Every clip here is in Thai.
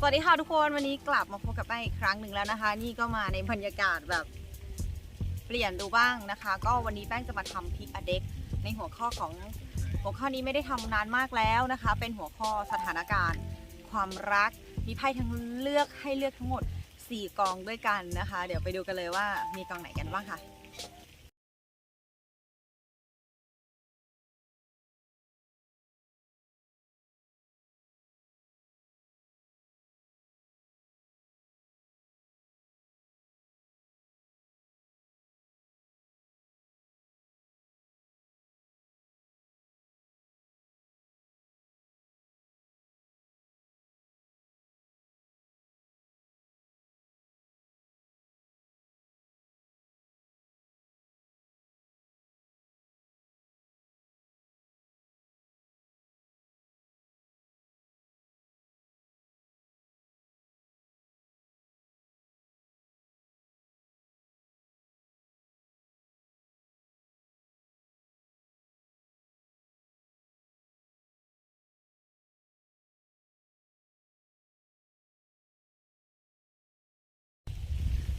สวัสดีค่ะทุกคนวันนี้กลับมาพบกับแป้งอีกครั้งหนึ่งแล้วนะคะ นี่ก็มาในบรรยากาศแบบเปลี่ยนดูบ้างนะคะ ก็วันนี้แป้งจะมาทำพิกอเด็กในหัวข้อของหัวข้อนี้ไม่ได้ทำนานมากแล้วนะคะ เป็นหัวข้อสถานการณ์ ความรักมีไพ่ทั้งเลือกให้เลือกทั้งหมด 4 กองด้วยกันนะคะ เดี๋ยวไปดูกันเลยว่ามีกองไหนกันบ้างค่ะ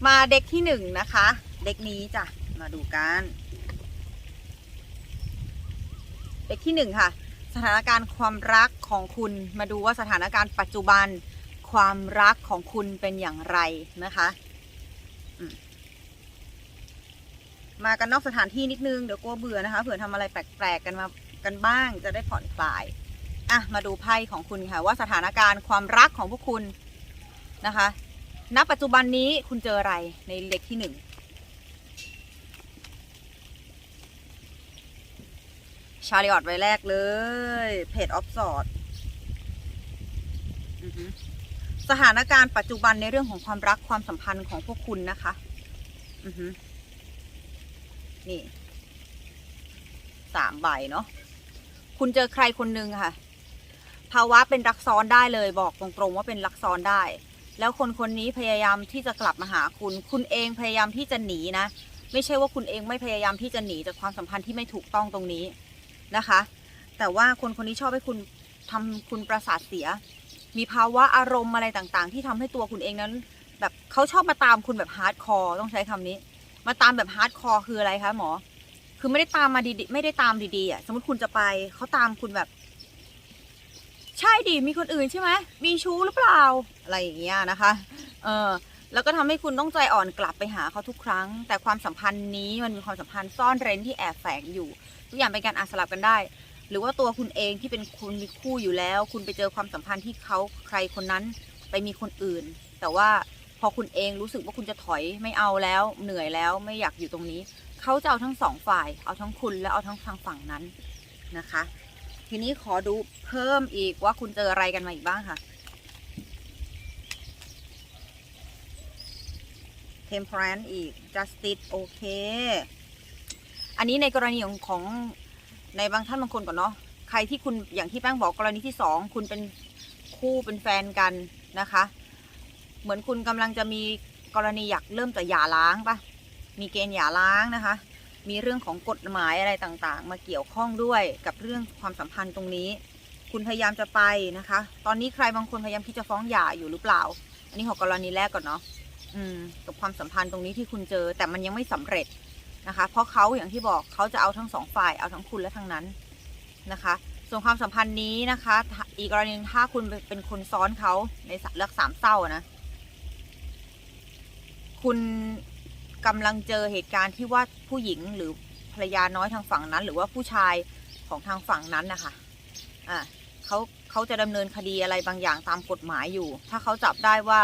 มาเด็กที่หนึ่งนะคะ เด็กนี้จ้ะ มาดูกัน เด็กที่หนึ่งค่ะ สถานการณ์ความรักของคุณมาดูว่าสถานการณ์ปัจจุบันความรักของคุณเป็นอย่างไรนะคะมมากันนอกสถานที่นิดนึง เดี๋ยวกลัวเบื่อนะคะเผื่อทำอะไรแปลกๆกันมากันบ้างจะได้ผ่อนคลายอะมาดูไพ่ของคุณค่ะว่าสถานการณ์ความรักของพวกคุณนะคะ ณปัจจุบันนี้คุณเจออะไรในเล็กที่หนึ่งชาริออตไว้แรกเลยเพจออฟสอดสถานการณ์ปัจจุบันในเรื่องของความรักความสัมพันธ์ของพวกคุณนะคะ อือฮึนี่ สามใบเนาะ คุณเจอใครคนหนึ่งค่ะ ภาวะเป็นรักซ้อนได้เลย บอกตรงๆว่าเป็นรักซ้อนได้ แล้วคนคนนี้พยายามที่จะกลับมาหาคุณ คุณเองพยายามที่จะหนีนะ ไม่ใช่ว่าคุณเองไม่พยายามที่จะหนีจากความสัมพันธ์ที่ไม่ถูกต้องตรงนี้นะคะ แต่ว่าคนคนนี้ชอบให้คุณทำคุณประสาทเสีย มีภาวะอารมณ์อะไรต่างๆ ที่ทำให้ตัวคุณเองนั้น แบบเขาชอบมาตามคุณแบบฮาร์ดคอร์ต้องใช้คำนี้ มาตามแบบฮาร์ดคอร์คืออะไรคะหมอ คือไม่ได้ตามมาดีๆไม่ได้ตามดีๆอะ สมมติคุณจะไปเขาตามคุณแบบ ใช่ดิมีคนอื่นใช่ไหมมีชู้หรือเปล่าอะไรอย่างเงี้ยนะคะเออแล้วก็ทำให้คุณต้องใจอ่อนกลับไปหาเขาทุกครั้ง แต่ความสัมพันธ์นี้มันมีความสัมพันธ์ซ่อนเร้นที่แอบแฝงอยู่ ทุกอย่างเป็นการอาสลับกันได้ หรือว่าตัวคุณเองที่เป็นคุณมีคู่อยู่แล้ว คุณไปเจอความสัมพันธ์ที่เขาใครคนนั้นไปมีคนอื่น แต่ว่าพอคุณเองรู้สึกว่าคุณจะถอยไม่เอาแล้วเหนื่อยแล้วไม่อยากอยู่ตรงนี้ เขาจะเอาทั้งสองฝ่าย เอาทั้งคุณและเอาทั้งทางฝั่งนั้นนะคะ ทีนี้ขอดูเพิ่มอีกว่าคุณเจออะไรกันมาอีกบ้างค่ะ temperance อีก justice โอเค อันนี้ในกรณีของของในบางท่านบางคนก่อนเนาะใครที่คุณอย่างที่แป้งบอกกรณีที่สองคุณเป็นคู่เป็นแฟนกันนะคะ เหมือนคุณกำลังจะมีกรณีอยากเริ่มจะหย่าร้างปะมีเกณฑ์หย่าร้างนะคะ มีเรื่องของกฎหมายอะไรต่างๆ มาเกี่ยวข้องด้วยกับเรื่องความสัมพันธ์ตรงนี้ คุณพยายามจะไปนะคะ ตอนนี้ใครบางคนพยายามที่จะฟ้องหย่าอยู่หรือเปล่า อันนี้ของกรณีแรกก่อนเนาะอืมกับความสัมพันธ์ตรงนี้ที่คุณเจอ แต่มันยังไม่สำเร็จนะคะ เพราะเขาอย่างที่บอกเขาจะเอาทั้งสองฝ่ายเอาทั้งคุณและทั้งนั้นนะคะ ส่วนความสัมพันธ์นี้นะคะ อีกกรณีถ้าคุณเป็นคนซ้อนเขาในเลือกสามเศร้านะ คุณ กำลังเจอเหตุการณ์ที่ว่าผู้หญิงหรือภรรยาน้อยทางฝั่งนั้น หรือว่าผู้ชายของทางฝั่งนั้นนะคะอ่าเขาเขาจะดำเนินคดีอะไรบางอย่างตามกฎหมายอยู่ ถ้าเขาจับได้ว่า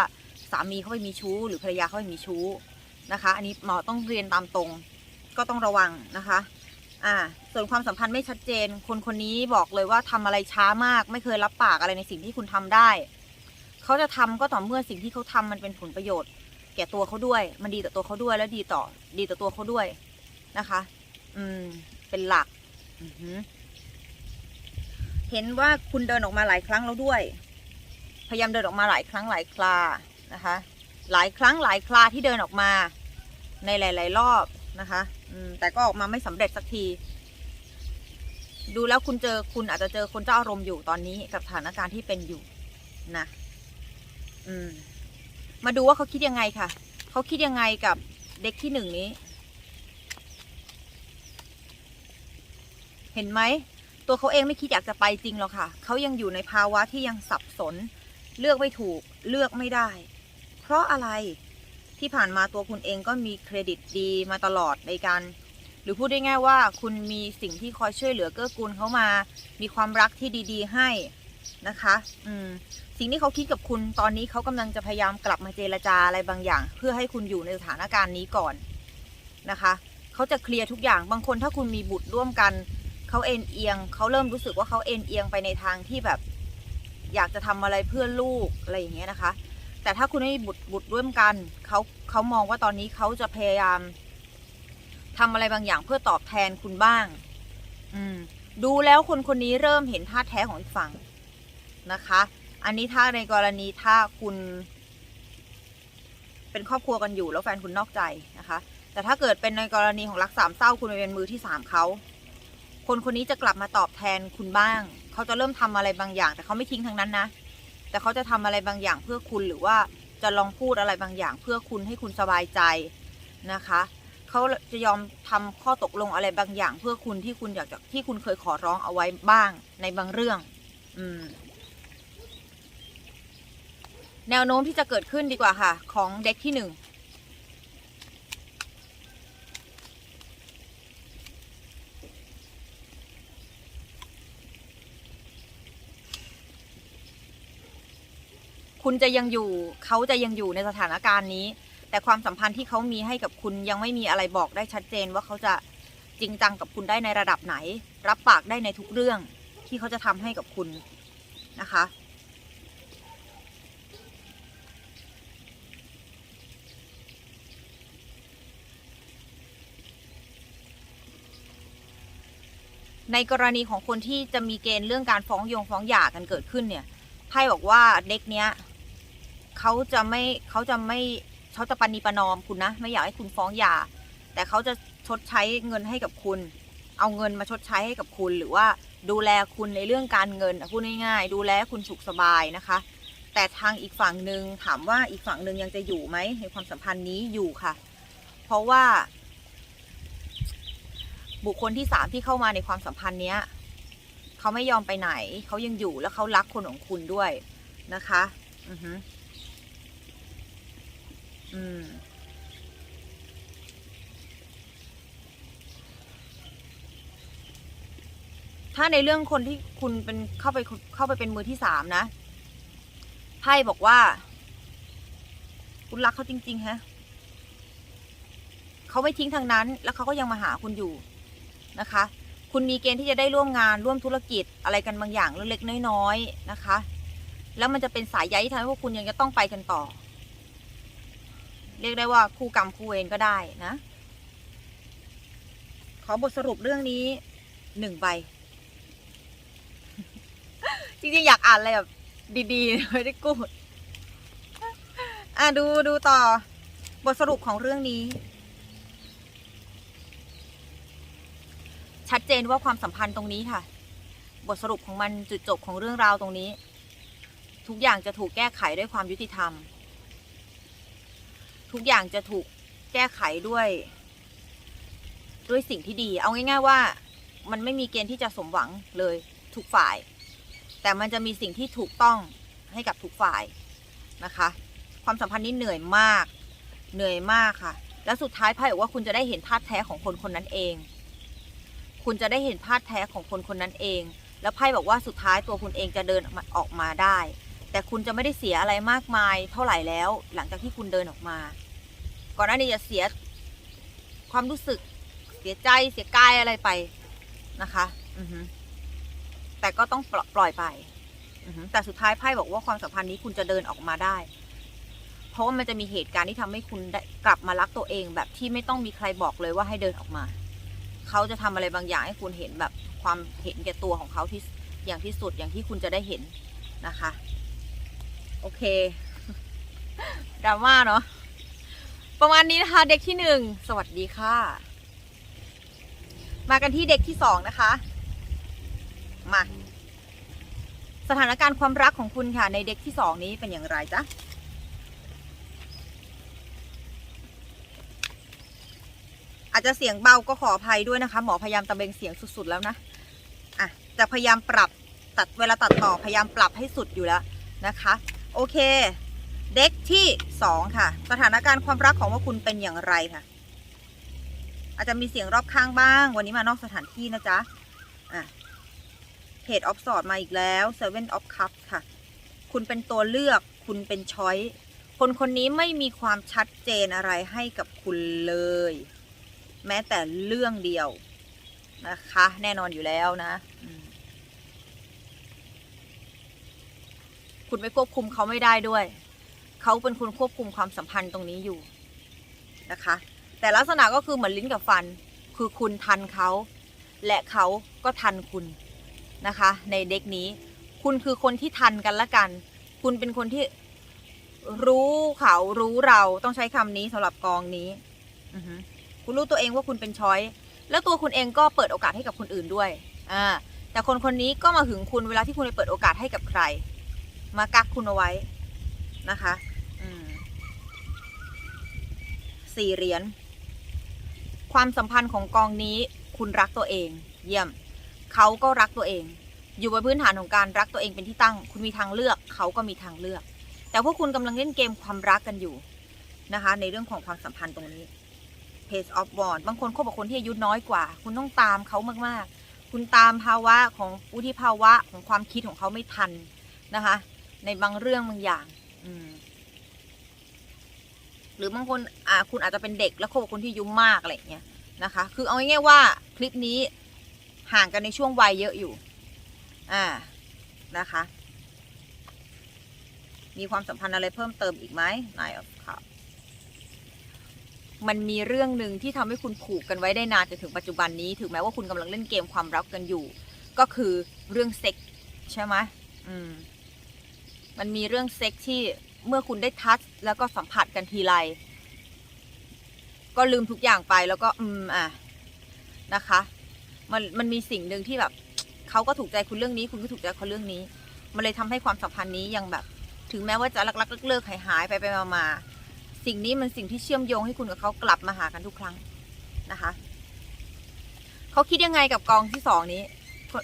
สามีเขาไปมีชู้ หรือภรรยาเขาไปมีชู้นะคะ อันนี้หมอต้องเรียนตามตรง ก็ต้องระวังนะคะอ่าส่วนความสัมพันธ์ไม่ชัดเจน คนคนนี้บอกเลยว่าทำอะไรช้ามาก ไม่เคยรับปากอะไรในสิ่งที่คุณทำได้ เขาจะทำก็ต่อเมื่อสิ่งที่เขาทำมันเป็นผลประโยชน์ แก่ตัวเขาด้วย มันดีต่อตัวเขาด้วยแล้วดีต่อดีต่อตัวเขาด้วยนะคะ อืม เป็นหลักเห็นว่าคุณเดินออกมาหลายครั้งแล้วด้วย พยายามเดินออกมาหลายครั้งหลายครานะคะ หลายครั้งหลายคราที่เดินออกมา ในหลาย ๆ รอบนะคะ อืม แต่ก็ออกมาไม่สำเร็จสักที ดูแล้วคุณเจอคุณอาจจะเจอคนเจ้าอารมณ์อยู่ตอนนี้กับสถานการณ์ที่เป็นอยู่นะ อืม มาดูว่าเขาคิดยังไงค่ะ เขาคิดยังไงกับเด็กที่หนึ่งนี้ เห็นไหม ตัวเขาเองไม่คิดอยากจะไปจริงหรอกค่ะ เขายังอยู่ในภาวะที่ยังสับสน เลือกไม่ถูก เลือกไม่ได้ เพราะอะไร ที่ผ่านมาตัวคุณเองก็มีเครดิตดีมาตลอดในการ หรือพูดได้ง่ายว่า คุณมีสิ่งที่คอยช่วยเหลือเกื้อกูลเขามา มีความรักที่ดี ๆ ให้นะคะ อืม สิ่งที่เขาคิดกับคุณตอนนี้เขากำลังจะพยายามกลับมาเจรจาอะไรบางอย่าง เพื่อให้คุณอยู่ในสถานการณ์นี้ก่อนนะคะเขาจะเคลียร์ทุกอย่างบางคนถ้าคุณมีบุตรร่วมกันเขาเอ็นเอียงเขาเริ่มรู้สึกว่าเขาเอ็นเอียงไปในทางที่แบบ อยากจะทำอะไรเพื่อลูกอะไรอย่างเงี้ยนะคะ แต่ถ้าคุณไม่มีบุตรบุตรร่วมกันเขาเขามองว่าตอนนี้เขาจะพยายามทำอะไรบางอย่างเพื่อตอบแทนคุณบ้าง อืม ดูแล้วคนคนนี้เริ่มเห็นท่าแท้ของอีกฝั่งนะคะ อันนี้ถ้าในกรณีถ้าคุณ เป็นครอบครัวกันอยู่แล้วแฟนคุณนอกใจนะคะ แต่ถ้าเกิดเป็นในกรณีของรักสามเศร้าคุณไปเป็นมือที่สามเขาคนคนนี้จะกลับมาตอบแทนคุณบ้าง เขาจะเริ่มทำอะไรบางอย่าง แต่เขาไม่ทิ้งทางนั้นนะ แต่เขาจะทำอะไรบางอย่างเพื่อคุณหรือว่าจะลองพูดอะไรบางอย่าง เพื่อคุณให้คุณสบายใจนะคะ เขาจะยอมทำข้อตกลงอะไรบางอย่าง เพื่อคุณที่คุณอยากจะที่คุณเคยขอร้องเอาไว้บ้างในบางเรื่อง อืม แนวโน้มที่จะเกิดขึ้นดีกว่าค่ะ ของเด็กที่หนึ่งคุณจะยังอยู่เขาจะยังอยู่ในสถานการณ์นี้ แต่ความสัมพันธ์ที่เขามีให้กับคุณยังไม่มีอะไรบอกได้ชัดเจนว่าเขาจะจริงจังกับคุณได้ในระดับไหน รับปากได้ในทุกเรื่องที่เขาจะทำให้กับคุณนะคะ ในกรณีของคนที่จะมีเกณฑ์เรื่องการฟ้องโยงฟ้องหย่ากันเกิดขึ้นเนี่ยไพ่บอกว่าเด็กเนี้ยเขาจะไม่เขาจะไม่เขาจะปณีประนอมคุณนะ ไม่อยากให้คุณฟ้องหย่า แต่เขาจะชดใช้เงินให้กับคุณ เอาเงินมาชดใช้ให้กับคุณ หรือว่าดูแลคุณในเรื่องการเงินพูดง่ายๆดูแลคุณสุขสบายนะคะ แต่ทางอีกฝั่งหนึ่งถามว่าอีกฝั่งหนึ่งยังจะอยู่ไหมในความสัมพันธ์นี้อยู่ค่ะ เพราะว่า บุคคลที่สามที่เข้ามาในความสัมพันธ์เนี้ยเขาไม่ยอมไปไหน เขายังอยู่แล้วเขารักคนของคุณด้วยนะคะ อือฮึอืมถ้าในเรื่องคนที่คุณเป็นเข้าไปเข้าไปเป็นมือที่สามนะไพ่บอกว่า คุณรักเขาจริง ๆ ฮะ เขาไม่ทิ้งทางนั้น แล้วเขาก็ยังมาหาคุณอยู่ นะคะ คุณมีเกณฑ์ที่จะได้ร่วมงานร่วมธุรกิจอะไรกันบางอย่างเล็กๆน้อยๆนะคะ แล้วมันจะเป็นสายใยที่ทำให้พวกคุณยังจะต้องไปกันต่อ เรียกได้ว่าคู่กรรมคู่เวรก็ได้นะ ขอบทสรุปเรื่องนี้หนึ่งใบ จริงๆ อยากอ่านอะไรแบบดีๆไม่ได้กูดอะดูดูต่อบทสรุปของเรื่องนี้ ชัดเจนว่าความสัมพันธ์ตรงนี้ค่ะ บทสรุปของมันจุดจบของเรื่องราวตรงนี้ ทุกอย่างจะถูกแก้ไขด้วยความยุติธรรม ทุกอย่างจะถูกแก้ไขด้วย ด้วยสิ่งที่ดี เอาง่าย ๆว่า มันไม่มีเกณฑ์ที่จะสมหวังเลยทุกฝ่าย แต่มันจะมีสิ่งที่ถูกต้องให้กับทุกฝ่ายนะคะ ความสัมพันธ์นี้เหนื่อยมาก เหนื่อยมากค่ะ แล้วสุดท้ายไพ่บอกว่าคุณจะได้เห็นธาแท้ของคนคนนั้นเอง คุณจะได้เห็นธาตุแท้ของคนคนนั้นเอง แล้วไพ่บอกว่าสุดท้ายตัวคุณเองจะเดินออกมาได้ แต่คุณจะไม่ได้เสียอะไรมากมายเท่าไหร่แล้ว หลังจากที่คุณเดินออกมา ก่อนหน้านี้จะเสียความรู้สึก เสียใจเสียกายอะไรไปนะคะอือฮึแต่ก็ต้องปล่อยไปอือฮึแต่สุดท้ายไพ่บอกว่าความสัมพันธ์นี้คุณจะเดินออกมาได้ เพราะว่ามันจะมีเหตุการณ์ที่ทำให้คุณได้กลับมารักตัวเองแบบที่ไม่ต้องมีใครบอกเลยว่าให้เดินออกมา เขาจะทำอะไรบางอย่างให้คุณเห็นแบบความเห็นแก่ตัวของเขาที่อย่างที่สุดอย่างที่คุณจะได้เห็นนะคะ โอเคดราม่าเนาะประมาณนี้นะคะ เด็กที่หนึ่งสวัสดีค่ะ มากันที่เด็กที่สองนะคะ มา สถานการณ์ความรักของคุณค่ะ ในเด็กที่สองนี้เป็นอย่างไรจ๊ะ อาจจะเสียงเบาก็ขออภัยด้วยนะคะ หมอพยายามตะเบงเสียงสุดๆแล้วนะอะจะพยายามปรับตัดเวลาตัดต่อพยายามปรับให้สุดอยู่แล้วนะคะ โอเค เด็กที่สองค่ะ สถานการณ์ความรักของว่าคุณเป็นอย่างไรค่ะ อาจจะมีเสียงรอบข้างบ้าง วันนี้มานอกสถานที่นะจ๊ะอะเพจออฟสอดมาอีกแล้ว Seven of Cups ค่ะ คุณเป็นตัวเลือก คุณเป็นช้อยคนคนนี้ไม่มีความชัดเจนอะไรให้กับคุณเลย แม้แต่เรื่องเดียวนะคะ แน่นอนอยู่แล้วนะคุณไปควบคุมเขาไม่ได้ด้วย เขาเป็นคนควบคุมความสัมพันธ์ตรงนี้อยู่นะคะ แต่ลักษณะก็คือเหมือนลิ้นกับฟัน คือคุณทันเขา และเขาก็ทันคุณนะคะ ในเด็กนี้ คุณคือคนที่ทันกันละกัน คุณเป็นคนที่รู้เขารู้เราต้องใช้คำนี้สำหรับกองนี้ อือฮึ คุณรู้ตัวเองว่าคุณเป็นช้อยแล้วตัวคุณเองก็เปิดโอกาสให้กับคนอื่นด้วยอ่าแต่คนคนนี้ก็มาหึงคุณเวลาที่คุณไปเปิดโอกาสให้กับใคร มากักคุณเอาไว้นะคะสี่เหรียญความสัมพันธ์ของกองนี้คุณรักตัวเอง เยี่ยม เขาก็รักตัวเอง อยู่บนพื้นฐานของการรักตัวเองเป็นที่ตั้ง คุณมีทางเลือก เขาก็มีทางเลือก แต่พวกคุณกำลังเล่นเกมความรักกันอยู่นะคะ ในเรื่องของความสัมพันธ์ตรงนี้ Page of w a n บางคนคบกับคนที่อายุน้อยกว่า คุณต้องตามเขามากๆ คุณตามภาวะของวุฒิภาวะของความคิดของเขาไม่ทันนะคะ ในบางเรื่องบางอย่าง อืมหรือบางคนอ่าคุณอาจจะเป็นเด็กแล้วคบกับคนที่อายุมากอะไรอย่างเงี้ยนะคะ คือเอาง่ายๆว่าคลิปนี้ห่างกันในช่วงวัยเยอะอยู่ อ่า นะคะ มีความสัมพันธ์อะไรเพิ่มเติมอีกไหมนายครับ มันมีเรื่องหนึ่งที่ทำให้คุณผูกกันไว้ได้นานจนถึงปัจจุบันนี้ ถึงแม้ว่าคุณกำลังเล่นเกมความรักกันอยู่ ก็คือเรื่องเซ็กส์ใช่ไหมอืม มันมีเรื่องเซ็กที่เมื่อคุณได้ทัชแล้วก็สัมผัสกันทีไรก็ลืมทุกอย่างไปแล้วก็อืมอะนะคะ มันมันมีสิ่งหนึ่งที่แบบเขาก็ถูกใจคุณเรื่องนี้ คุณก็ถูกใจเขาเรื่องนี้ มันเลยทำให้ความสัมพันธ์นี้ยังแบบ ถึงแม้ว่าจะรักๆเลิกๆหายหายไปไปมามาๆ สิ่งนี้มันสิ่งที่เชื่อมโยงให้คุณกับเขากลับมาหากันทุกครั้งนะคะ เขาคิดยังไงกับกองที่สองนี้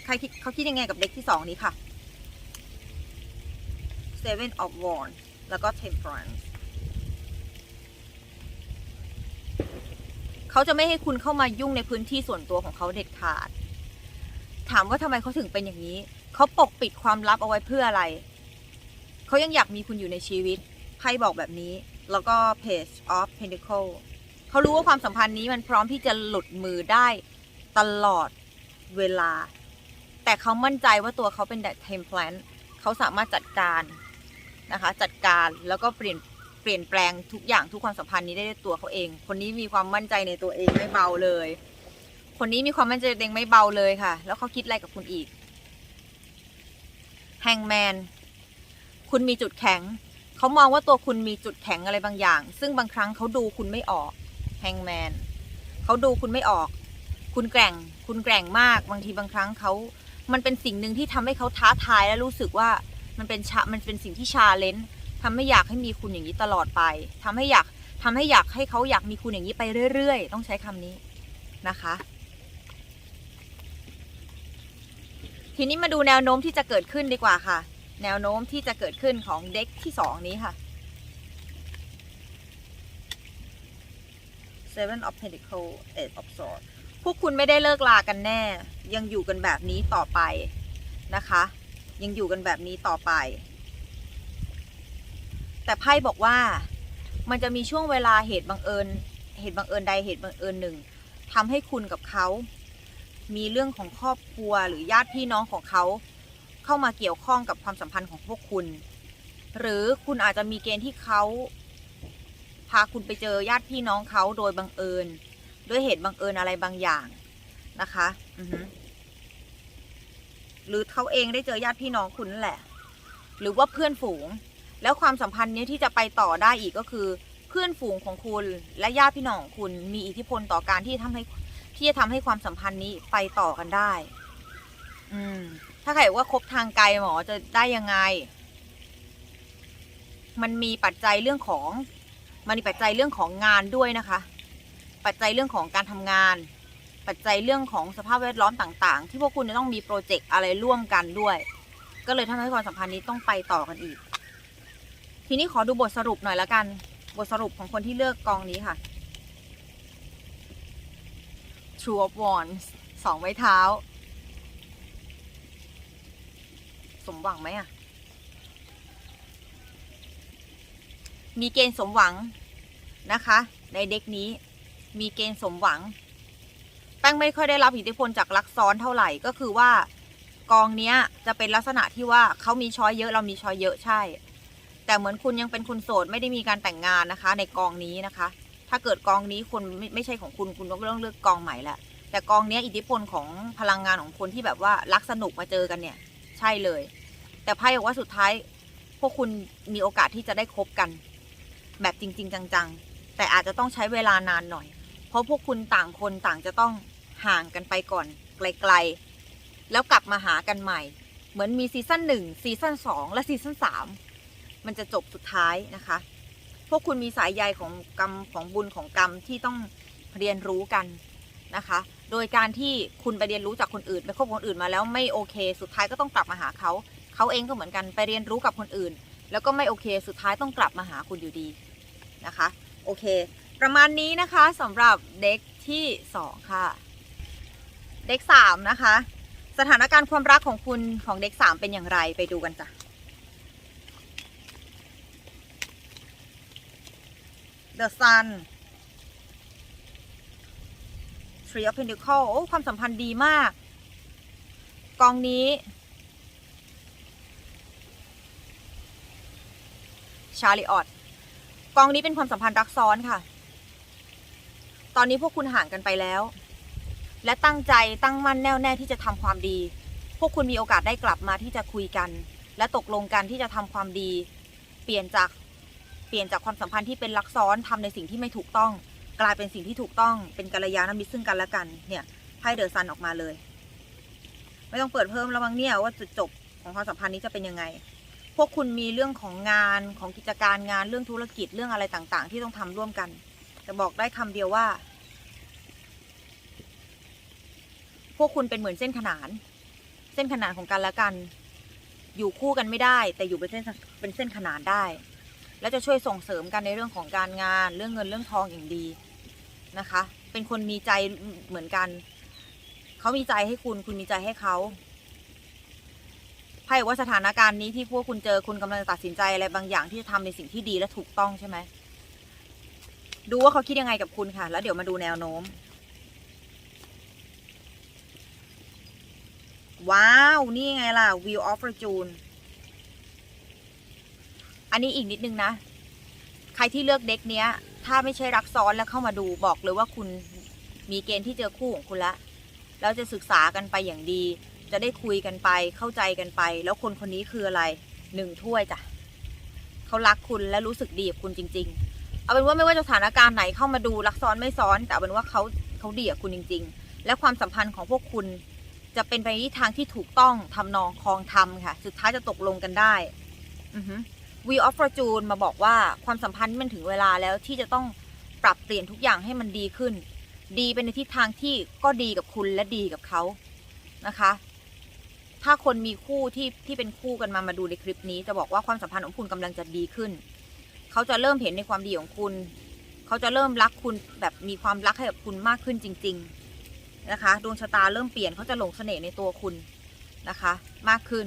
ใครคิดเขาคิดยังไงกับเด็กที่สองนี้ค่ะ Seven of Wands แล้วก็ Temperance เขาจะไม่ให้คุณเข้ามายุ่งในพื้นที่ส่วนตัวของเขาเด็ดขาด ถามว่าทำไมเขาถึงเป็นอย่างนี้ เขาปกปิดความลับเอาไว้เพื่ออะไร เขายังอยากมีคุณอยู่ในชีวิตไพ่บอกแบบนี้ แล้วก็ Page of Pentacle เขารู้ว่าความสัมพันธ์นี้มันพร้อมที่จะหลุดมือได้ตลอดเวลา แต่เขามั่นใจว่าตัวเขาเป็นเทมเพลนเขาสามารถจัดการนะคะ จัดการแล้วก็เปลี่ยนเปลี่ยนแปลงทุกอย่างทุกความสัมพันธ์นี้ได้ด้วยตัวเขาเอง คนนี้มีความมั่นใจในตัวเองไม่เบาเลย คนนี้มีความมั่นใจในตัวเองไม่เบาเลยค่ะ แล้วเขาคิดอะไรกับคุณอีกแฮงแมนคุณมีจุดแข็ง เขามองว่าตัวคุณมีจุดแข็งอะไรบางอย่าง ซึ่งบางครั้งเขาดูคุณไม่ออกแฮงแมนเขาดูคุณไม่ออก คุณแกร่ง คุณแกร่งมาก บางทีบางครั้งเขา มันเป็นสิ่งหนึ่งที่ทำให้เขาท้าทายและรู้สึกว่ามันเป็นชามันเป็นสิ่งที่ชาเลนจ์ทำให้อยากให้มีคุณอย่างนี้ตลอดไปทำให้อยากทำให้อยากให้เขาอยากมีคุณอย่างนี้ไปเรื่อยๆ ต้องใช้คำนี้นะคะ ทีนี้มาดูแนวโน้มที่จะเกิดขึ้นดีกว่าค่ะ แนวโน้มที่จะเกิดขึ้นของเด็กที่สองนี้ค่ะ Seven of Pentacles Eight of Swords พวกคุณไม่ได้เลิกลากันแน่ ยังอยู่กันแบบนี้ต่อไปนะคะ ยังอยู่กันแบบนี้ต่อไป แต่ไพ่บอกว่ามันจะมีช่วงเวลาเหตุบังเอิญ เหตุบังเอิญใดเหตุบังเอิญหนึ่งทำให้คุณกับเขา มีเรื่องของครอบครัวหรือญาติพี่น้องของเขา เข้ามาเกี่ยวข้องกับความสัมพันธ์ของพวกคุณ หรือคุณอาจจะมีเกณฑ์ที่เขาพาคุณไปเจอญาติพี่น้องเขาโดยบังเอิญ ด้วยเหตุบังเอิญอะไรบางอย่างนะคะหรือเขาเองได้เจอญาติพี่น้องคุณนั่นแหละ หรือว่าเพื่อนฝูง แล้วความสัมพันธ์นี้ที่จะไปต่อได้อีกก็คือ เพื่อนฝูงของคุณและญาติพี่น้องของคุณมีอิทธิพลต่อการที่ทำให้ที่จะทำให้ความสัมพันธ์นี้ไปต่อกันได้ อืม ถ้าใครบอกว่าคบทางไกลหมอจะได้ยังไง มันมีปัจจัยเรื่องของ มันมีปัจจัยเรื่องของงานด้วยนะคะ ปัจจัยเรื่องของการทำงาน ปัจจัยเรื่องของสภาพแวดล้อมต่างๆ ที่พวกคุณจะต้องมีโปรเจกต์อะไรร่วมกันด้วย ก็เลยทำให้ความสัมพันธ์นี้ต้องไปต่อกันอีก ทีนี้ขอดูบทสรุปหน่อยละกัน บทสรุปของคนที่เลือกกองนี้ค่ะ True of Wands สองไม้เท้า สมหวังไหมอะมีเกณฑ์สมหวังนะคะ ในเด็กนี้มีเกณฑ์สมหวัง แป้งไม่ค่อยได้รับอิทธิพลจากลักซ้อนเท่าไหร่ก็คือว่ากองเนี้ยจะเป็นลักษณะที่ว่าเขามีช้อยเยอะเรามีช้อยเยอะใช่ แต่เหมือนคุณยังเป็นคุณโสดไม่ได้มีการแต่งงานนะคะ ในกองนี้นะคะ ถ้าเกิดกองนี้คุณไม่ไม่ใช่ของคุณคุณต้องเลือกเลือกกองใหม่แหละแต่กองเนี้ยอิทธิพลของพลังงานของคนที่แบบว่ารักสนุกมาเจอกันเนี่ย ใช่เลย แต่ไพ่บอกว่าสุดท้าย พวกคุณมีโอกาสที่จะได้คบกัน แบบจริง ๆ จัง ๆ แต่อาจจะต้องใช้เวลานานหน่อย เพราะพวกคุณต่างคนต่างจะต้องห่างกันไปก่อน ไกลๆ แล้วกลับมาหากันใหม่ เหมือนมีซีซั่นหนึ่งซีซั่นสองและซีซั่นสามมันจะจบสุดท้ายนะคะ พวกคุณมีสายใยของกรรมของบุญของกรรมที่ต้องเรียนรู้กันนะคะ โดยการที่คุณไปเรียนรู้จากคนอื่นไปคบคนอื่นมาแล้วไม่โอเค สุดท้ายก็ต้องกลับมาหาเขา เขาเองก็เหมือนกันไปเรียนรู้กับคนอื่น แล้วก็ไม่โอเคสุดท้ายต้องกลับมาหาคุณอยู่ดีนะคะ โอเค ประมาณนี้นะคะสำหรับเด็กที่ 2 ค่ะ เด็ก 3 นะคะ สถานการณ์ความรักของคุณของเด็ก 3 เป็นอย่างไรไปดูกันจ้ะ The Sun Three of Pentacles โอ้ความสัมพันธ์ดีมาก กองนี้ ชาลิออตกองนี้เป็นความสัมพันธ์รักซ้อนค่ะ ตอนนี้พวกคุณห่างกันไปแล้ว และตั้งใจตั้งมั่นแน่วแน่ที่จะทำความดี พวกคุณมีโอกาสได้กลับมาที่จะคุยกัน และตกลงกันที่จะทำความดี เปลี่ยนจากเปลี่ยนจากความสัมพันธ์ที่เป็นรักซ้อนทำในสิ่งที่ไม่ถูกต้อง กลายเป็นสิ่งที่ถูกต้อง เป็นกัลยาณมิตรซึ่งกันและกัน เนี่ยไพ่เดอะซันออกมาเลย ไม่ต้องเปิดเพิ่มแล้วมั้งเนี่ยว่าจุดจบของความสัมพันธ์นี้จะเป็นยังไง วกคุณมีเรื่องของงานของกิจการงานเรื่องธุรกิจเรื่องอะไรต่าง ๆ ที่ต้องทำร่วมกัน แต่บอกได้คำเดียวว่า พวกคุณเป็นเหมือนเส้นขนาน เส้นขนานของกันและกัน อยู่คู่กันไม่ได้ แต่อยู่เป็นเส้นเป็นเส้นขนานได้ แล้วจะช่วยส่งเสริมกันในเรื่องของการงาน เรื่องเงินเรื่องทองอย่างดีนะคะ เป็นคนมีใจเหมือนกัน เขามีใจให้คุณ คุณมีใจให้เขา ไพ่ว่าสถานการณ์นี้ที่พวกคุณเจอคุณกำลังตัดสินใจอะไรบางอย่างที่จะทำในสิ่งที่ดีและถูกต้องใช่ไหม ดูว่าเขาคิดยังไงกับคุณค่ะ แล้วเดี๋ยวมาดูแนวโน้ม ว้าว นี่ไงล่ะ Wheel of Fortune อันนี้อีกนิดนึงนะ ใครที่เลือกเด็กเนี้ย ถ้าไม่ใช่รักซ้อนแล้วเข้ามาดูบอกเลยว่าคุณมีเกณฑ์ที่เจอคู่ของคุณละแล้วจะศึกษากันไปอย่างดี จะได้คุยกันไปเข้าใจกันไป แล้วคนคนนี้คืออะไรหนึ่งถ้วยจ้ะเขารักคุณและรู้สึกดีกับคุณจริง ๆ เอาเป็นว่าไม่ว่าจะสถานการณ์ไหนเข้ามาดูรักซ้อนไม่ซ้อน แต่เอาเป็นว่าเขาเขาดีกับคุณจริง ๆ และความสัมพันธ์ของพวกคุณ จะเป็นไปในทิศทางที่ถูกต้องทำนองคลองธรรมค่ะ สุดท้ายจะตกลงกันได้อือฮึ Wheel of Fortune มาบอกว่าความสัมพันธ์มันถึงเวลาแล้วที่จะต้องปรับเปลี่ยนทุกอย่างให้มันดีขึ้น ดีเป็นในทิศทางที่ก็ดีกับคุณและดีกับเขานะคะ ถ้าคนมีคู่ที่ที่เป็นคู่กันมามาดูในคลิปนี้ จะบอกว่าความสัมพันธ์ของคุณกำลังจะดีขึ้น เขาจะเริ่มเห็นในความดีของคุณ เขาจะเริ่มรักคุณแบบมีความรักให้กับคุณมากขึ้นจริง ๆนะคะ ดวงชะตาเริ่มเปลี่ยนเขาจะหลงเสน่ห์ในตัวคุณนะคะ มากขึ้น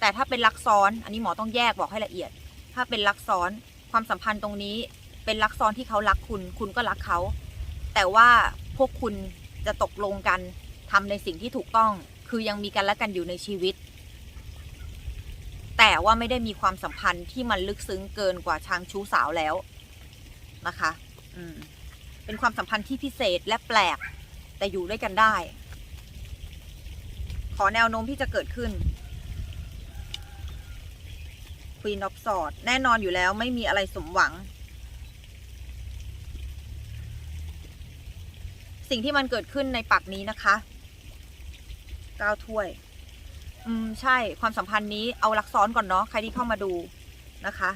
แต่ถ้าเป็นรักซ้อน อันนี้หมอต้องแยกบอกให้ละเอียด ถ้าเป็นรักซ้อนความสัมพันธ์ตรงนี้เป็นรักซ้อนที่เขารักคุณ คุณก็รักเขา แต่ว่าพวกคุณจะตกลงกันทำในสิ่งที่ถูกต้อง คือยังมีกันและกันอยู่ในชีวิต แต่ว่าไม่ได้มีความสัมพันธ์ที่มันลึกซึ้งเกินกว่าทางชู้สาวแล้วนะคะ อืม เป็นความสัมพันธ์ที่พิเศษและแปลก แต่อยู่ด้วยกันได้ ขอแนวโน้มที่จะเกิดขึ้น Queen of Swords แน่นอนอยู่แล้วไม่มีอะไรสมหวัง สิ่งที่มันเกิดขึ้นในปักนี้นะคะ ก้าถ้วย อืมใช่ความสัมพันธ์นี้เอารักซ้อนก่อนเนาะใครที่เข้ามาดูนะคะ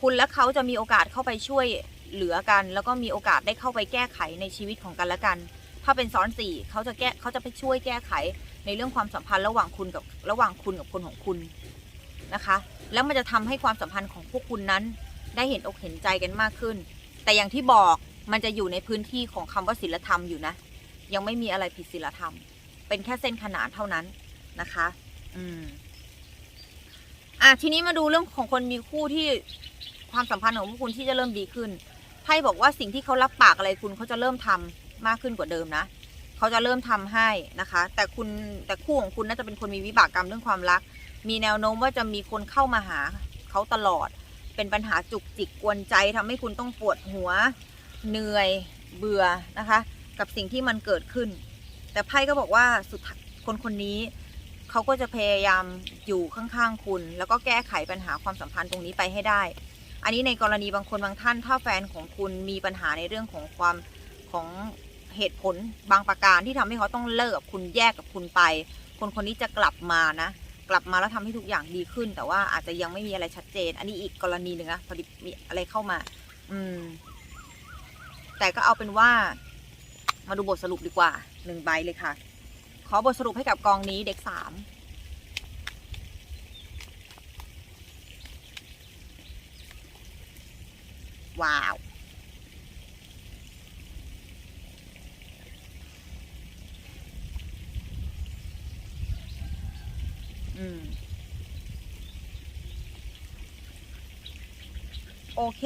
คุณและเขาจะมีโอกาสเข้าไปช่วยเหลือกัน แล้วก็มีโอกาสได้เข้าไปแก้ไขในชีวิตของกันและกัน ถ้าเป็นซ้อนสี่เขาจะแก้เขาจะไปช่วยแก้ไขในเรื่องความสัมพันธ์ระหว่างคุณกับระหว่างคุณกับคนของคุณนะคะ แล้วมันจะทำให้ความสัมพันธ์ของพวกคุณนั้น ได้เห็นอกเห็นใจกันมากขึ้น แต่อย่างที่บอกมันจะอยู่ในพื้นที่ของคำว่าศีลธรรมอยู่นะ ยังไม่มีอะไรผิดศีลธรรม เป็นแค่เส้นขนานเท่านั้นนะคะ อืม อะทีนี้มาดูเรื่องของคนมีคู่ที่ความสัมพันธ์ของพวกคุณที่จะเริ่มดีขึ้นไพ่บอกว่าสิ่งที่เขารับปากอะไรคุณเขาจะเริ่มทำมากขึ้นกว่าเดิมนะเขาจะเริ่มทำให้นะคะ แต่คุณแต่คู่ของคุณน่าจะเป็นคนมีวิบากกรรมเรื่องความรัก มีแนวโน้มว่าจะมีคนเข้ามาหาเขาตลอด เป็นปัญหาจุกจิกกวนใจทำให้คุณต้องปวดหัวเหนื่อยเบื่อนะคะ กับสิ่งที่มันเกิดขึ้น แต่ไพ่ก็บอกว่าสุดคนคนนี้เขาก็จะพยายามอยู่ข้างๆคุณ แล้วก็แก้ไขปัญหาความสัมพันธ์ตรงนี้ไปให้ได้ อันนี้ในกรณีบางคนบางท่านถ้าแฟนของคุณมีปัญหาในเรื่องของความของเหตุผลบางประการที่ทำให้เขาต้องเลิกกับคุณแยกกับคุณไป คนคนนี้จะกลับมานะ กลับมาแล้วทำให้ทุกอย่างดีขึ้น แต่ว่าอาจจะยังไม่มีอะไรชัดเจน อันนี้อีกกรณีหนึ่งนะพอดีมีอะไรเข้ามา อืม แต่ก็เอาเป็นว่า มาดูบทสรุปดีกว่า หนึ่งใบเลยค่ะ ขอบทสรุปให้กับกองนี้เด็กสามว้าว อืม โอเค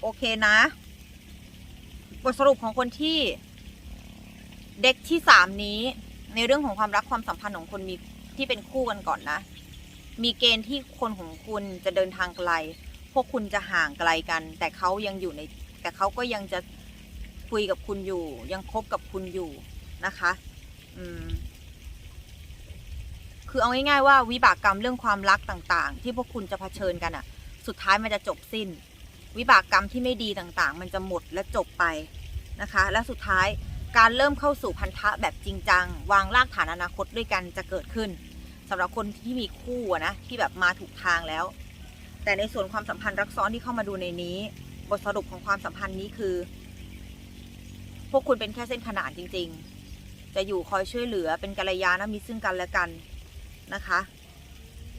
โอเคนะ บทสรุปของคนที่เด็กที่สามนี้ ในเรื่องของความรักความสัมพันธ์ของคนมีที่เป็นคู่กันก่อนนะ มีเกณฑ์ที่คนของคุณจะเดินทางไกล พวกคุณจะห่างไกลกัน แต่เขายังอยู่ใน แต่เขาก็ยังจะคุยกับคุณอยู่ ยังคบกับคุณอยู่นะคะ อืมคือเอาง่ายๆว่าวิบากกรรมเรื่องความรักต่างๆ ที่พวกคุณจะเผชิญกันอะ สุดท้ายมันจะจบสิ้น วิบากกรรมที่ไม่ดีต่างๆ มันจะหมดและจบไปนะคะ และสุดท้ายการเริ่มเข้าสู่พันธะแบบจริงจัง วางรากฐานอนาคตด้วยกันจะเกิดขึ้นสำหรับคนที่มีคู่นะที่แบบมาถูกทางแล้ว แต่ในส่วนความสัมพันธ์รักซ้อนที่เข้ามาดูในนี้ บทสรุปของความสัมพันธ์นี้คือ พวกคุณเป็นแค่เส้นขนานจริง ๆ จะอยู่คอยช่วยเหลือเป็นกัลยาณมิตรซึ่งกันและกันนะคะ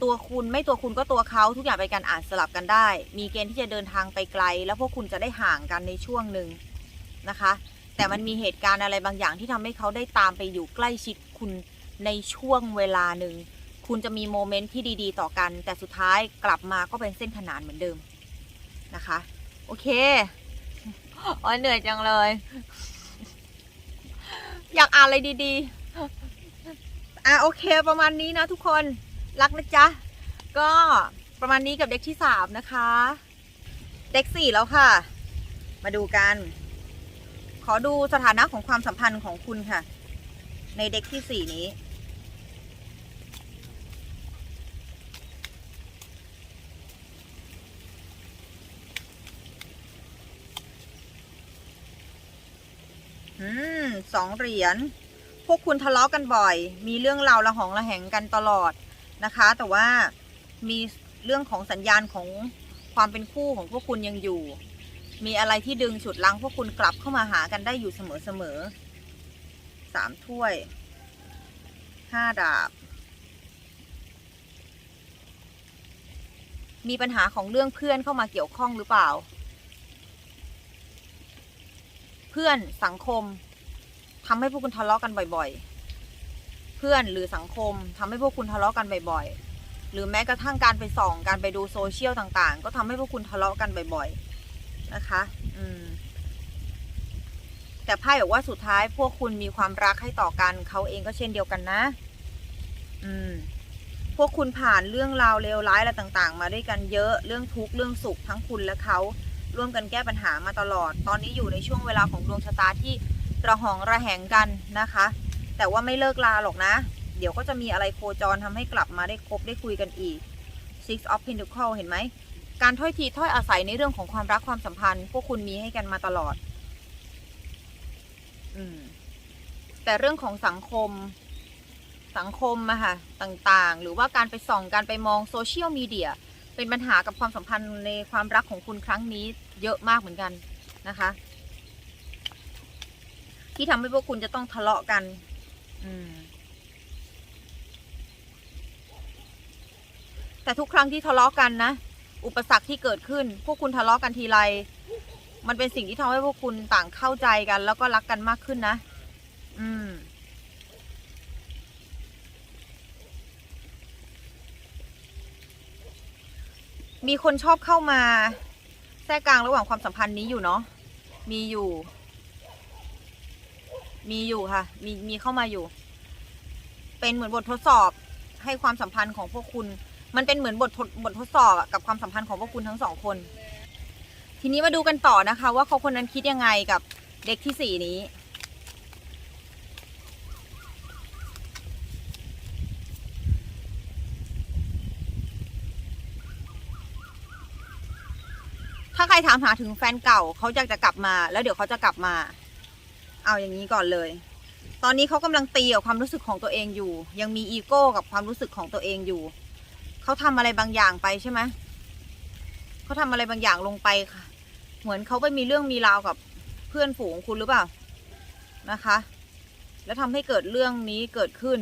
ตัวคุณไม่ตัวคุณก็ตัวเขาทุกอย่างเป็นการอ่านสลับกันได้ มีเกณฑ์ที่จะเดินทางไปไกล แล้วพวกคุณจะได้ห่างกันในช่วงหนึ่งนะคะ แต่มันมีเหตุการณ์อะไรบางอย่างที่ทำให้เขาได้ตามไปอยู่ใกล้ชิดคุณในช่วงเวลาหนึ่งคุณจะมีโมเมนต์ที่ดี ๆ ต่อกัน แต่สุดท้ายกลับมาก็เป็นเส้นขนานเหมือนเดิมนะคะ โอเคอ้ยเหนื่อยจังเลย อยากอ่านอะไรดี ๆ อะโอเคประมาณนี้นะทุกคน รักนะจ๊ะ ก็ประมาณนี้กับเด็กที่สามนะคะ เด็กสี่แล้วค่ะ มาดูกัน ขอดูสถานะของความสัมพันธ์ของคุณค่ะ ในเด็กที่สี่นี้สองเหรียญ พวกคุณทะเลาะกันบ่อย มีเรื่องราวระหองระแหงกันตลอด นะคะ แต่ว่ามีเรื่องของสัญญาณของความเป็นคู่ของพวกคุณยังอยู่ มีอะไรที่ดึงฉุดลังพวกคุณกลับเข้ามาหากันได้อยู่เสมอๆสมอสามถ้วยห้าดาบ มีปัญหาของเรื่องเพื่อนเข้ามาเกี่ยวข้องหรือเปล่า เพื่อนสังคมทำให้พวกคุณทะเลาะกันบ่อย ๆ พื่อนหรือสังคมทำให้พวกคุณทะเลาะกันบ่อยๆ หรือแม้กระทั่งการไปส่องการไปดูโซเชียลต่างๆ ก็ทำให้พวกคุณทะเลาะกันบ่อยๆ นะคะ อืม แต่ไพ่บอกว่าสุดท้ายพวกคุณมีความรักให้ต่อกันเขาเองก็เช่นเดียวกันนะ อืม พวกคุณผ่านเรื่องราวเลวร้ายอะไรต่างๆ มาด้วยกันเยอะเรื่องทุกข์เรื่องสุขทั้งคุณและเขาร่วมกันแก้ปัญหามาตลอด ตอนนี้อยู่ในช่วงเวลาของดวงชะตาที่ระหองระแหงกันนะคะ แต่ว่าไม่เลิกลาหรอกนะ เดี๋ยวก็จะมีอะไรโคจรทำให้กลับมาได้คบได้คุยกันอีก Six of Pentacles เห็นไหม การถ้อยทีถ้อยอาศัยในเรื่องของความรักความสัมพันธ์ พวกคุณมีให้กันมาตลอด อืม แต่เรื่องของสังคม สังคมอะค่ะ ต่างๆ หรือว่าการไปส่องการไปมองโซเชียลมีเดียเป็นปัญหากับความสัมพันธ์ในความรักของคุณครั้งนี้ เยอะมากเหมือนกันนะคะ ที่ทำให้พวกคุณจะต้องทะเลาะกัน แต่ทุกครั้งที่ทะเลาะกันนะ อุปสรรคที่เกิดขึ้น พวกคุณทะเลาะกันทีไร มันเป็นสิ่งที่ทำให้พวกคุณต่างเข้าใจกัน แล้วก็รักกันมากขึ้นนะ อืม มีคนชอบเข้ามา แทรกกลางระหว่างความสัมพันธ์นี้อยู่เนาะ มีอยู่ มีอยู่ค่ะ มีมีเข้ามาอยู่ เป็นเหมือนบททดสอบให้ความสัมพันธ์ของพวกคุณ มันเป็นเหมือนบททดบททดสอบกับความสัมพันธ์ของพวกคุณทั้งสองคน ทีนี้มาดูกันต่อนะคะ ว่าเขาคนนั้นคิดยังไงกับเด็กที่สี่นี้ถ้าใครถามหาถึงแฟนเก่าเขาอยากจะกลับมา แล้วเดี๋ยวเขาจะกลับมา เอาอย่างนี้ก่อนเลย ตอนนี้เขากำลังตีกับความรู้สึกของตัวเองอยู่ ยังมีอีโก้กับความรู้สึกของตัวเองอยู่ เขาทำอะไรบางอย่างไปใช่ไหมเขาทำอะไรบางอย่างลงไปค่ะ เหมือนเขาไปมีเรื่องมีราวกับเพื่อนฝูงคุณหรือเปล่านะคะ แล้วทำให้เกิดเรื่องนี้เกิดขึ้น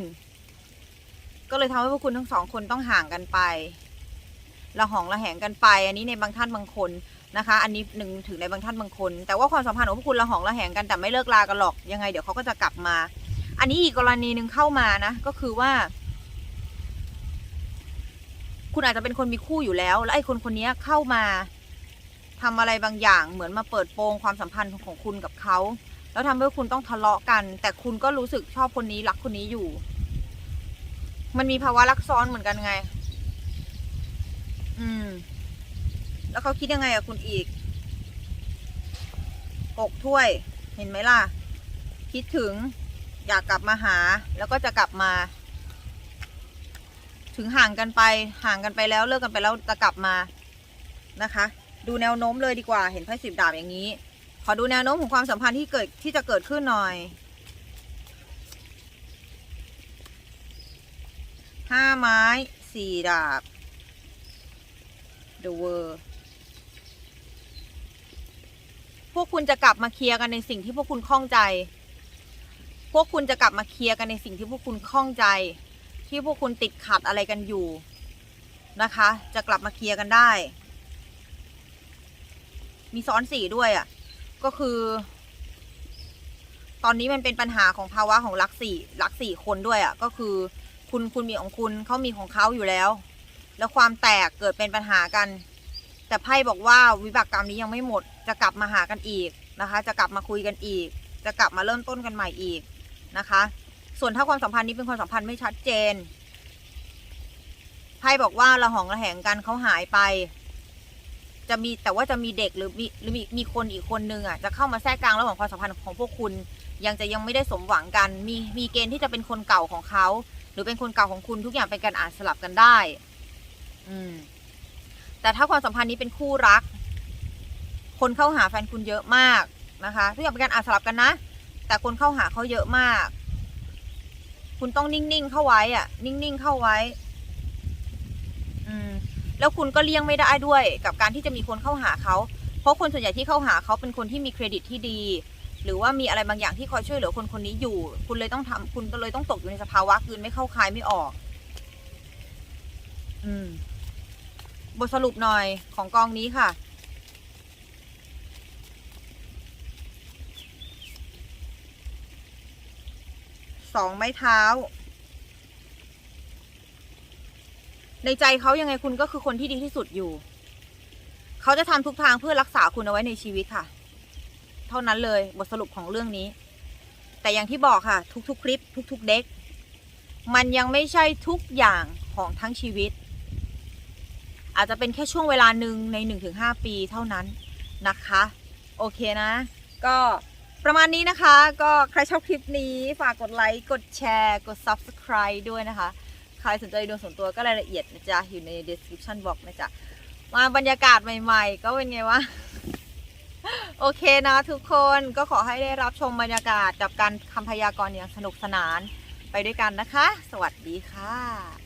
ก็เลยทำให้พวกคุณทั้งสองคนต้องห่างกันไประหองระแหงกันไป อันนี้ในบางท่านบางคน นะคะ อันนี้หนึ่งถึงในบางท่านบางคน แต่ว่าความสัมพันธ์ของพวกคุณระหองระแหงกันแต่ไม่เลิกลากันหรอกยังไงเดี๋ยวเขาก็จะกลับมา อันนี้อีกกรณีหนึ่งเข้ามานะก็คือว่า คุณอาจจะเป็นคนมีคู่อยู่แล้ว แล้วไอ้คนคนนี้เข้ามาทำอะไรบางอย่างเหมือนมาเปิดโปงความสัมพันธ์ของคุณกับเขาแล้วทำให้คุณต้องทะเลาะกัน แต่คุณก็รู้สึกชอบคนนี้รักคนนี้อยู่ มันมีภาวะรักซ้อนเหมือนกันไง อืม แล้วเขาคิดยังไงกับคุณอีกหกถ้วย เห็นไหมล่ะ คิดถึง อยากกลับมาหา แล้วก็จะกลับมา ถึงห่างกันไป ห่างกันไปแล้วเลิกกันไปแล้วจะกลับมานะคะ ดูแนวโน้มเลยดีกว่า เห็นไพ่สิบดาบอย่างนี้ ขอดูแนวโน้มของความสัมพันธ์ที่เกิดที่จะเกิดขึ้นหน่อยห้าไม้สี่ดาบ The World พวกคุณจะกลับมาเคลียร์กันในสิ่งที่พวกคุณข้องใจ พวกคุณจะกลับมาเคลียร์กันในสิ่งที่พวกคุณข้องใจ ที่พวกคุณติดขัดอะไรกันอยู่นะคะ จะกลับมาเคลียร์กันได้ มีซ้อนสี่ด้วยอะ่ะ ก็คือ ตอนนี้มันเป็นปัญหาของภาวะของรักสี่รักสี่คนด้วยอะ่ะ ก็คือคุณคุณมีของคุณเขามีของเขาอยู่แล้ว แล้วความแตกเกิดเป็นปัญหากัน แต่ไพ่บอกว่าวิบากกรรมนี้ยังไม่หมด จะกลับมาหากันอีกนะคะ จะกลับมาคุยกันอีก จะกลับมาเริ่มต้นกันใหม่อีกนะคะ ส่วนถ้าความสัมพันธ์นี้เป็นความสัมพันธ์ไม่ชัดเจนไพ่บอกว่าระหองระแหงกันเขาหายไป จะมีแต่ว่าจะมีเด็กหรือมีหรือมีมีคนอีกคนนึงอะจะเข้ามาแทรกกลางระหว่างความสัมพันธ์ของพวกคุณ ยังจะยังไม่ได้สมหวังกัน มีมีเกณฑ์ที่จะเป็นคนเก่าของเขาหรือเป็นคนเก่าของคุณทุกอย่างเป็นการอ่านสลับกันได้ อืมแต่ถ้าความสัมพันธ์นี้เป็นคู่รัก คนเข้าหาแฟนคุณเยอะมากนะคะทุกอย่างเป็นการอ่านสลับกันนะ แต่คนเข้าหาเขาเยอะมาก คุณต้องนิ่งๆเข้าไว้อะนิ่งๆเข้าไว้ อืม แล้วคุณก็เลี่ยงไม่ได้ด้วย กับการที่จะมีคนเข้าหาเขา เพราะคนส่วนใหญ่ที่เข้าหาเขาเป็นคนที่มีเครดิตที่ดี หรือว่ามีอะไรบางอย่างที่คอยช่วยเหลือคนคนนี้อยู่ คุณเลยต้องทำคุณก็เลยต้องตกอยู่ในสภาวะกลืนไม่เข้าคายไม่ออก อืม บทสรุปหน่อยของกองนี้ค่ะ สองไม้เท้า ในใจเขายังไงคุณก็คือคนที่ดีที่สุดอยู่ เขาจะทำทุกทางเพื่อรักษาคุณเอาไว้ในชีวิตค่ะ เท่านั้นเลยบทสรุปของเรื่องนี้ แต่อย่างที่บอกค่ะ ทุกๆ คลิป ทุก ๆ เด็ก มันยังไม่ใช่ทุกอย่างของทั้งชีวิต อาจจะเป็นแค่ช่วงเวลาหนึ่งใน 1-5 ปีเท่านั้นนะคะ โอเคนะ ก็ ประมาณนี้นะคะ ก็ใครชอบคลิปนี้ฝากกดไลค์ กดแชร์ กด Subscribe ด้วยนะคะ ใครสนใจดูส่วนตัวก็รายละเอียดนะจ๊ะ อยู่ใน description box นะจ๊ะ มาบรรยากาศใหม่ๆ ก็เป็นไงวะ โอเคนะทุกคนก็ขอให้ได้รับชมบรรยากาศกับการคำพยากรณ์อย่างสนุกสนานไปด้วยกันนะคะ สวัสดีค่ะ